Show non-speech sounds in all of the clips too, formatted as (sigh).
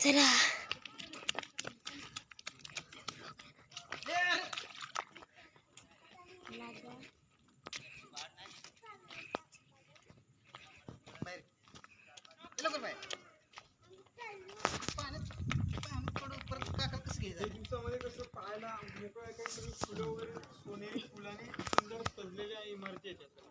चला. पाहायला मोकळ्या काहीतरी फुलं वगैरे सोने फुलाने सुंदर सजलेल्या इमारती आहेत.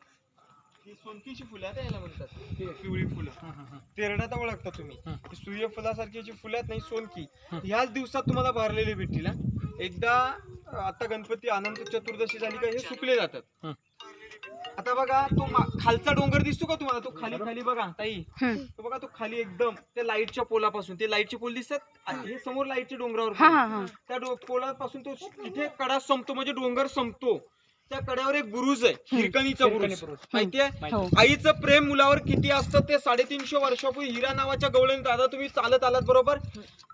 ही सोनकीची फुलं आहेत याला म्हणतात. ते पिवळी फुलं. तेरडात ओळखता तुम्ही. ही. सूर्यफुलासारखी जी फुलं आहेत नाही सोनकी ह्याच दिवसात तुम्हाला भरलेली भेटतील. एकदा आता गणपती अनंत चतुर्दशी झाली का हे सुकले जातात. आता बघा तो खालचा डोंगर दिसतो का तुम्हाला? तो खाली खाली बघा ताई. तो बघा तो खाली एकदम त्या लाईटच्या पोलापासून ते लाईटचे पोल दिसतात? हे समोर लाईटच्या डोंगरावर त्या पोलापासून तो इथे कडा संपतो म्हणजे डोंगर संपतो. त्या कड्यावर एक बुरुज आहे हिरकणीचा बुरुज माहितीये? हो. आईचं प्रेम मुलावर किती असतं ते साडेतीनशे वर्षापूर्वी हिरा नावाच्या गवळण दादा तुम्ही चालत आलात बरोबर?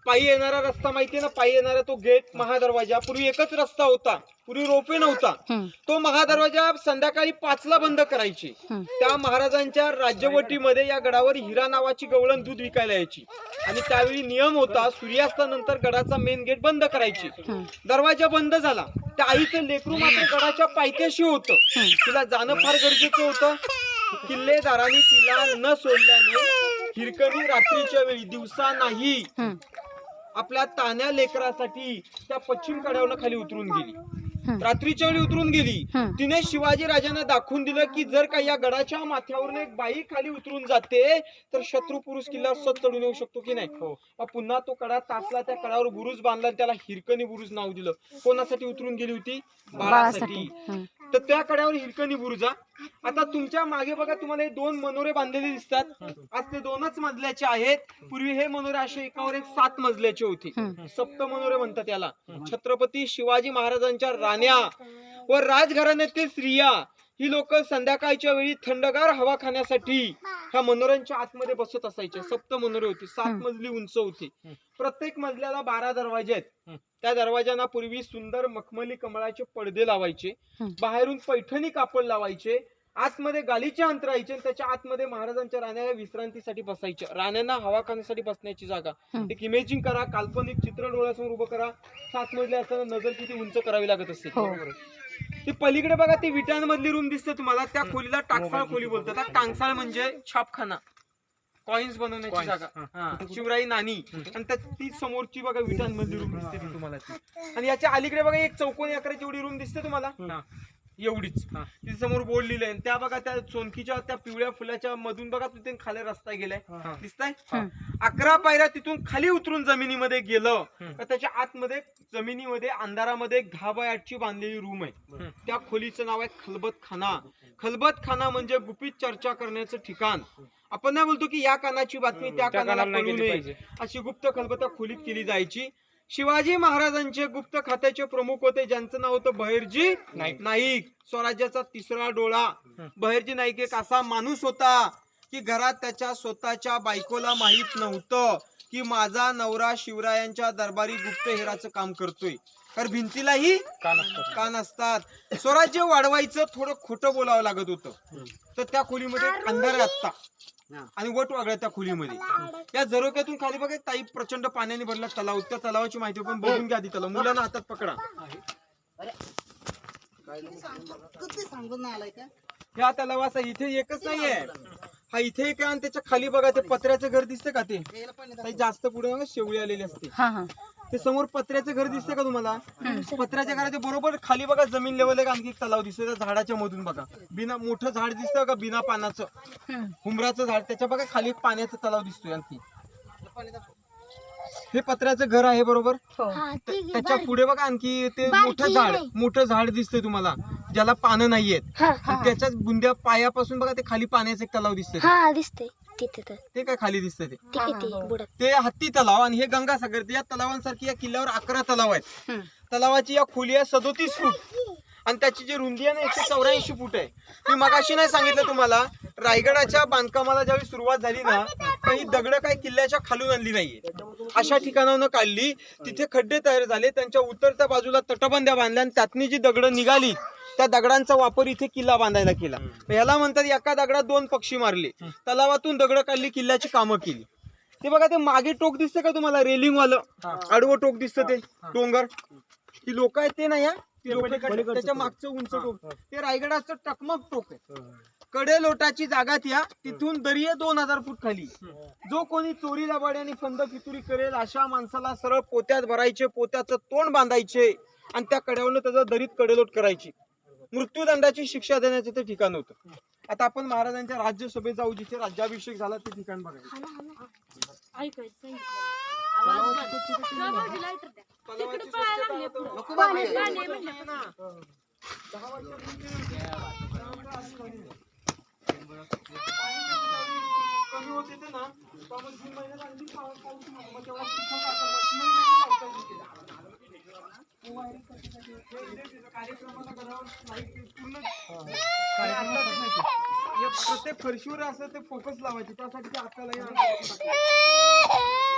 पायी येणारा रस्ता माहितीये ना? पायी येणारा तो गेट महादरवाजा. पूर्वी एकच रस्ता होता. पूर्वी रोपे नव्हता. हम्म. तो महादरवाजा संध्याकाळी पाचला बंद करायची. हम्म. त्या महाराजांच्या राज्यवटीमध्ये या गडावर हिरा नावाची गवळण दूध विकायला यायची. आणि त्यावेळी नियम होता सूर्यास्तानंतर गडाचा मेन गेट बंद करायची. हम्म. दरवाजा बंद झाला. त्या आईचं लेकरू मात्र गडाच्या पायथ्याशी होतं तिला जाणं फार गरजेचं होतं किल्लेदारांनी तिला न सोडल्याने हिरकणी रात्रीच्या वेळी दिवसा नाही. आपल्या तान्या लेकरासाठी त्या पश्चिम कड्यावरनं खाली उतरून गेली. रात्रीच्या वेळी उतरून गेली. तिने शिवाजी राजांना दाखवून दिलं की जर का या गडाच्या माथ्यावरून एक बाई खाली उतरून जाते तर शत्रू पुरुष किल्ल्यावर सत चढून येऊ शकतो की नाही? मग पुन्हा तो कडा तासला त्या कडावर बुरुज बांधला त्याला हिरकणी बुरुज नाव दिलं. कोणासाठी उतरून गेली होती? बाळासाठी. तर त्या कड्यावर हिरकणी बुरुजा आता तुमच्या मागे बघा तुम्हाला हे दोन मनोरे बांधलेले दिसतात. आज ते दोनच मजल्याचे आहेत. पूर्वी हे मनोरे असे एकावर एक सात मजल्याचे होते. सप्त मनोरे म्हणतात याला. छत्रपती शिवाजी महाराजांच्या राण्या व राजघराण्यातील स्त्रिया ही लोक संध्याकाळच्या वेळी थंडगार हवा खाण्यासाठी ह्या मनोऱ्यांच्या आतमध्ये बसत असायचे सप्त मनोरे होती. सात. मजली उंच होती. प्रत्येक मजल्याला बारा दरवाजे आहेत. त्या दरवाज्यांना पूर्वी सुंदर मखमली कमळाचे पडदे लावायचे. बाहेरून पैठणी कापड लावायचे. आतमध्ये गालीचे अंतरायचे आणि त्याच्या आतमध्ये महाराजांच्या राण्या विश्रांतीसाठी बसायच्या. राण्यांना हवा खाण्यासाठी बसण्याची जागा. एक इमेजिंग करा काल्पनिक चित्र डोळ्यासमोर उभं करा. सात मजले असताना नजर किती उंच करावी लागत असते. ती पलीकडे बघा ती विटांमधली रूम दिसते तुम्हाला. त्या खोलीला टाकसाळ खोली बोलतात. टांगसाळ म्हणजे छापखाना. कॉइन्स बनवण्याची जागा. शिवराई नाणी आणि त्या ती समोरची बघा विटांमधली रूम दिसते तुम्हाला. आणि याच्या अलीकडे बघा एक चौकोनी आकाराची एवढी रूम दिसते तुम्हाला. हा, एवढीच तिथे समोर बोर्ड लिहिलंय आणि त्या बघा त्या सोनकीच्या त्या पिवळ्या फुलाच्या मधून बघा तिथे खाली रस्ता गेलाय. दिसताय? अकरा पायऱ्या तिथून खाली उतरून जमिनीमध्ये गेलं. तर त्याच्या आतमध्ये जमिनीमध्ये अंधारामध्ये एक दहा बाय आठची बांधलेली रूम आहे. त्या खोलीचं नाव आहे खलबत खाना खलबत खाना म्हणजे गुपित चर्चा करण्याचं ठिकाण. आपण नाही बोलतो की या कानाची बातमी त्या कानाला कळू नये. अशी गुप्त खलबत खोलीत केली जायची. शिवाजी महाराजांचे गुप्त खात्याचे प्रमुख होते ज्यांचं नाव होतं बहिर्जी नाईक. स्वराज्याचा तिसरा डोळा. बहिर्जी नाईक एक असा माणूस होता की घरात त्याच्या स्वतःच्या बायकोला माहीत नव्हतं की माझा नवरा शिवरायांच्या दरबारी गुप्तहेराचं काम करतोय. तर भिंतीलाही कान असतात स्वराज्य वाढवायचं थोडं खोटं बोलावं लागत होतं. तर त्या खोलीमध्ये अंधार आत्ता. आणि वट वागळ्या त्या खोलीमध्ये. या झरोक्यातून खाली बघा एक ताई प्रचंड पाण्याने भरला तलाव त्या तलावाची माहिती पण बघून घ्या आधी तलाव मुलांना हातात पकडा. ह्या तलावाचा इथे एकच नाहीये. हा इथे एक आणि त्याच्याखाली बघा ते पत्र्याचं घर दिसतं का ते? ताई जास्त पुढे शेवळी आलेली असते. हा हा. ते समोर पत्र्याचं घर दिसतं का तुम्हाला? पत्र्याच्या घराच्या बरोबर खाली बघा जमीन लेवल आहे का आणखी एक तलाव दिसतो त्या झाडाच्या मधून बघा. बिना मोठं झाड दिसतं का? बिना पानाचं. हुमराचं झाड. त्याच्या बघा खाली एक पाण्याचा तलाव दिसतोय आणखी. हे पत्र्याचं घर आहे बरोबर? हो. त्या- त्याच्या पुढे बघा आणखी ते मोठं झाड. मोठं झाड दिसतंय तुम्हाला. ज्याला पानं नाहीयेत. त्याच्याच बुंद्या पायापासून बघा ते खाली पाण्याचं एक तलाव दिसतंय. हा दिसते तिथे तर. ते काय खाली दिसतंय ते? ते किती बुडत. ते हत्ती तलाव आणि हे गंगासागर या तलावांसारखी या किल्ल्यावर अकरा तलाव आहेत. तलावाची या खोली आहे सदोतीस फूट. आणि त्याची जी रुंदी आहे ना एकशे चौऱ्याऐंशी फूट आहे. मी मगाशी नाही सांगितलं तुम्हाला रायगडाच्या बांधकामाला ज्यावेळी सुरुवात झाली ना तर ही दगड काही किल्ल्याच्या खालून आणली नाहीये. अशा ठिकाणावरून काढली तिथे खड्डे तयार झाले त्यांच्या उतरत्या बाजूला तटबंद्या बांधल्या आणि त्यातनी जी दगड निघाली त्या दगडांचा वापर इथे किल्ला बांधायला केला. ह्याला म्हणतात एका दगडात दोन पक्षी मारले. तलावातून दगड काढली किल्ल्याची कामं केली. ते बघा ते मागे टोक दिसतं का तुम्हाला? रेलिंग वालं आडवं टोक दिसतं ते डोंगर. ती लोक आहेत ते नाही त्याच्या मागचं उंच टोक. ते रायगडाचं टकमक टोक आहे. कडे लोटाची जागा त्या तिथून दरी दोन हजार फूट खाली. जो कोणी चोरी लबाडी आणि फंद फितुरी करेल अशा माणसाला सरळ पोत्यात भरायचे पोत्याचं तोंड बांधायचे आणि त्या कड्यावरनं त्याचं दरीत कडेलोट करायची. मृत्यूदंडाची शिक्षा देण्याचं ते ठिकाण होतं आता आपण महाराजांच्या राज्यसभेत जाऊ जिथे राज्याभिषेक झाला ते ठिकाण बघायचं तलावाची स्वच्छता होतं. नको बाबा, ना. दहा वर्षापूर्वी कमी होते ते ना त्यामुळे जून महिन्यात अगदी पाऊस पाऊस नव्हता. मग तेव्हा चिखल टाकलं. मशिनरी नाही लावता येत तिथे. प्रत्येक फरशीवर असं ते फोकस लावायचे त्यासाठी आपल्याला (laughs)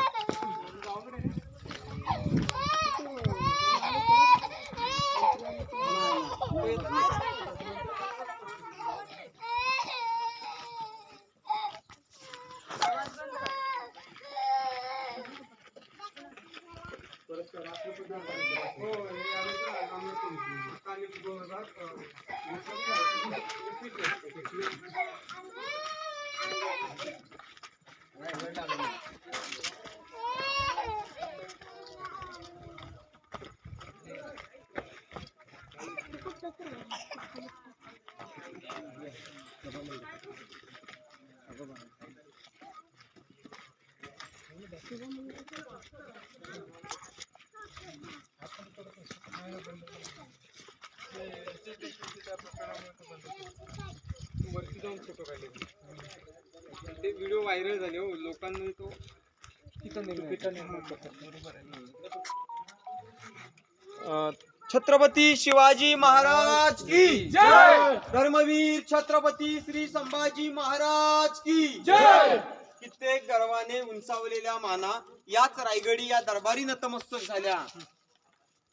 वरती जाऊन फोटो काढले ते व्हिडिओ व्हायरल झाले हो. लोकांनी तो अं, छत्रपती शिवाजी महाराज की जय! धर्मवीर छत्रपती श्री संभाजी महाराज की जय! कित्येक गर्वाने उंचावलेल्या माना याच रायगडी या दरबारी नतमस्तक झाल्या.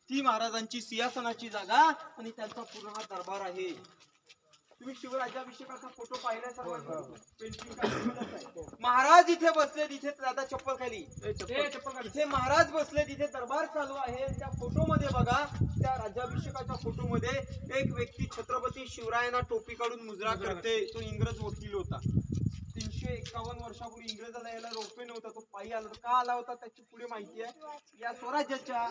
ती महाराजांची सिंहासनाची जागा आणि त्यांचा पूर्ण हा दरबार आहे. तुम्ही शिवराज्याभिषेकाचा फोटो पाहिलाय सर्वांनी? आहे. महाराज इथे बसले तिथे दादा चप्पल खाली. इथे महाराज बसले तिथे दरबार चालू आहे. त्या फोटो मध्ये बघा त्या राज्याभिषेकाच्या फोटो मध्ये एक व्यक्ती छत्रपती शिवरायांना टोपी काढून मुजरा करते. तो इंग्रज वकील होता. तीनशे एकावन्न वर्षापूर्वी इंग्रजाला यायला रोपे नव्हता. तो पायी आला होता. का आला होता त्याची पुढे माहिती आहे. या स्वराज्याच्या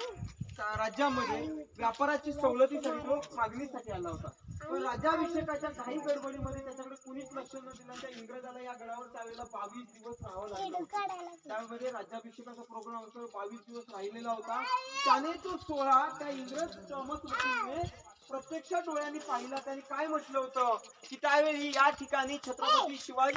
राज्यामध्ये व्यापाराची सवलतीसाठी तो मागणीसाठी आला होता. राज्याभिषेकाच्या काही गडबडीमध्ये त्याच्याकडे कुणीच लक्ष न दिलं त्या इंग्रजाला या गडावर त्यावेळेला बावीस दिवस राहावं लागलं. त्यामध्ये राज्याभिषेकाचा प्रोग्राम होता बावीस दिवस राहिलेला होता. त्याने तो सोहळा त्या इंग्रज चमक वकीलने प्रत्यक्ष डोळ्यांनी पाहिला. त्याने काय म्हटलं होतं? की त्यावेळी या ठिकाणी छत्रपती शिवाजी